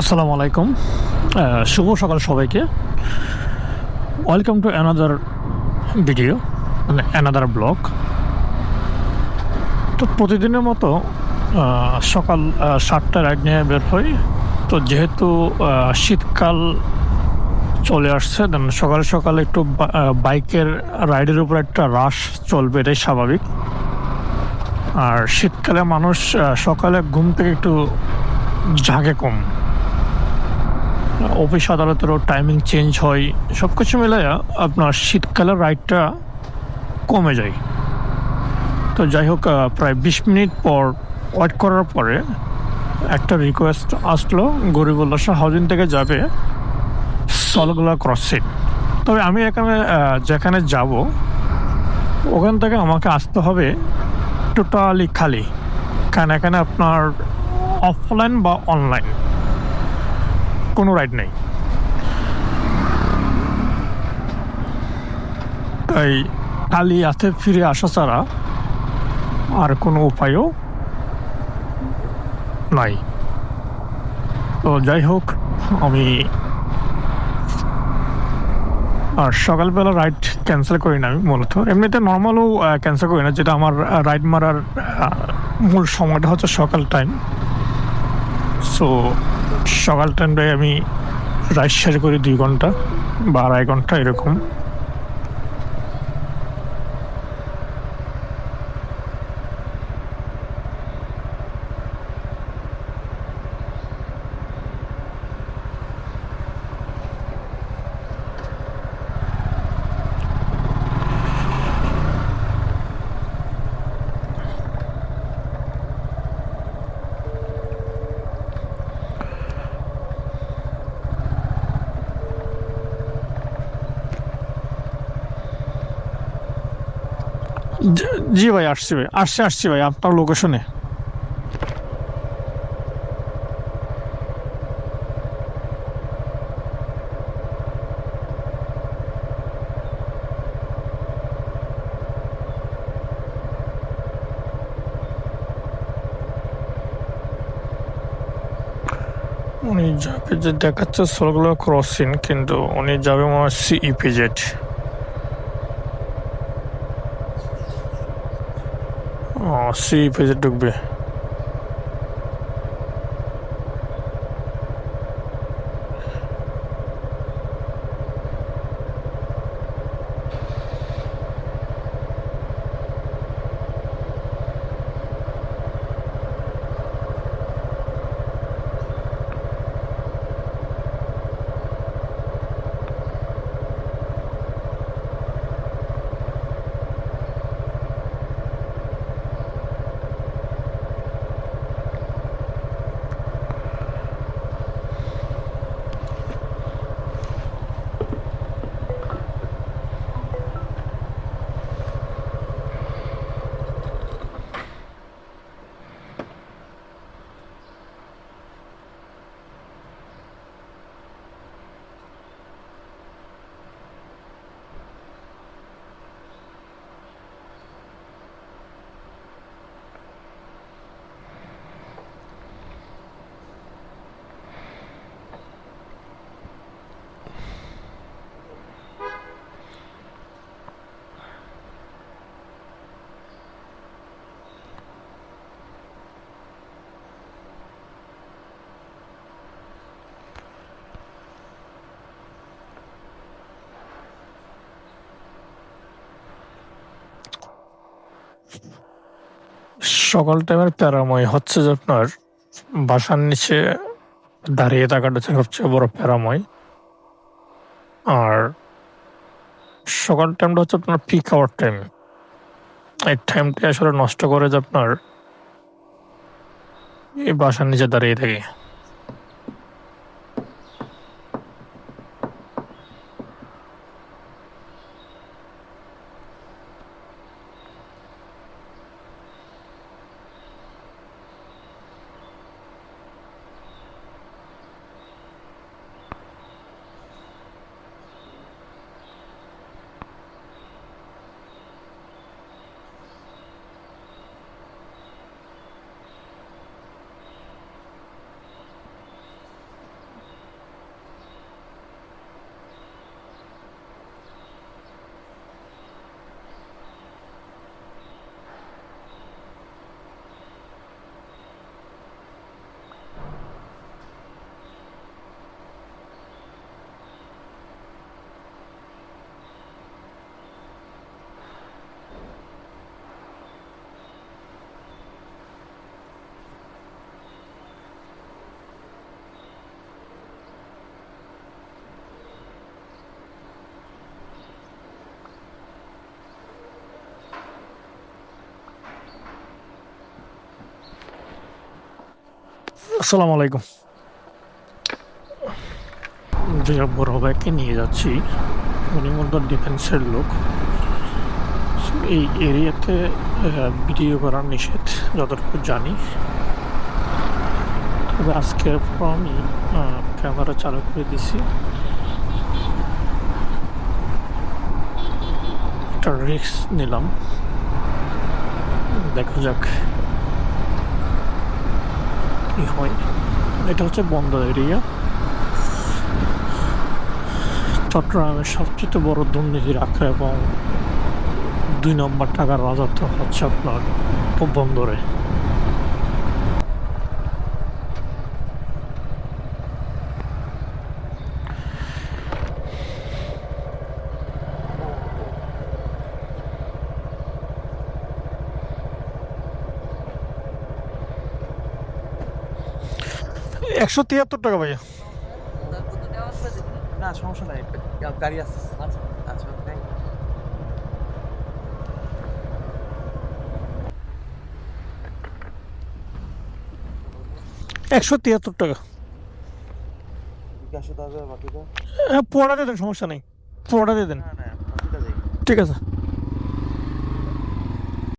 আসসালামু আলাইকুম। শুভ সকাল সবাইকে। ওয়েলকাম টু অ্যানাদার ভিডিও মানে অ্যানাদার ব্লগ তো প্রতিদিনের মতো সকাল সাতটার রাইড নিয়ে বের হই। তো যেহেতু শীতকাল চলে আসছে দেন সকাল সকালে একটু বাইকের রাইডের উপর একটা রাশ চলবে, এটাই স্বাভাবিক। আর শীতকালে মানুষ সকালে ঘুম থেকে একটু ঝাঁকে কম। অফিস আদালতেরও টাইমিং চেঞ্জ হয় সব কিছু মিলে আপনার শীতকালের রাইডটা কমে যায়। তো যাই হোক প্রায় বিশ মিনিট পর ওয়েট করার পরে একটা রিকোয়েস্ট আসলো, গরিবুল্লাহ শাহ হাউজিং থেকে যাবে সলগোলা ক্রসিং তবে আমি এখানে যেখানে যাব, ওখান থেকে আমাকে আসতে হবে টোটালি খালি। কারণ এখানে আপনার অফলাইন বা অনলাইন কোনো রাইড নেই। তাই খালি হাতে ফিরে আসা ছাড়া আর কোনো উপায়ও নাই। তো যাই হোক, আমি আর সকালবেলা রাইড ক্যান্সেল করি না আমি মূলত। এমনিতে নর্মালও ক্যান্সেল করি না, যেটা আমার রাইড মারার মূল সময়টা হচ্ছে সকাল টাইম সো সকাল টাইমটায় আমি রাইড করি দুই ঘণ্টা বা আড়াই ঘণ্টা এরকম। জি- ভাই, আসছি ভাই, আসছি আসছি ভাই, আপনার লোকেশনে উনি যাবে যে দেখাচ্ছে সোলগুলো ক্রসিং কিন্তু উনি যাবে মনে হয় সিইপিজেড ও সি পেজে ঢুকবে সকাল টাইমের প্যারাময়। হচ্ছে যে আপনার বাসার নিচে দাঁড়িয়ে থাকাটা হচ্ছে সবচেয়ে বড় প্যারাময়। আর সকাল টাইমটা হচ্ছে আপনার পিক আওয়ার টাইম এই টাইমটা আসলে নষ্ট করে যে আপনার এই বাসার নিচে দাঁড়িয়ে থাকে। আসসালামু আলাইকুম। যে বড় ভাইকে নিয়ে যাচ্ছি, উনি মূলত ডিফেন্সের লোক। এই এরিয়াতে ভিডিও করা নিষেধ, যতটুকু জানি। তবে আজকের পর আমি ক্যামেরা চালু করে দিছি। একটা রিস্ক নিলাম। দেখা যাক। কি হয়? এটা হচ্ছে বন্দর এরিয়া চট্টগ্রামের সবচেয়ে বড় দুর্নীতি রাখা এবং দুই নম্বর টাকার রাজত্ব হচ্ছে আপনার বন্দরে একশো তিয়াত্তর টাকা ভাইয়া। না সমস্যা নাই। গাড়ি আছে। আচ্ছা আচ্ছা থ্যাংক ইউ একশো তিয়াত্তর টাকা। বাকিটা? হ্যাঁ পোড়াতে দেন সমস্যা নেই। পোড়াতে দেন। ঠিক আছে।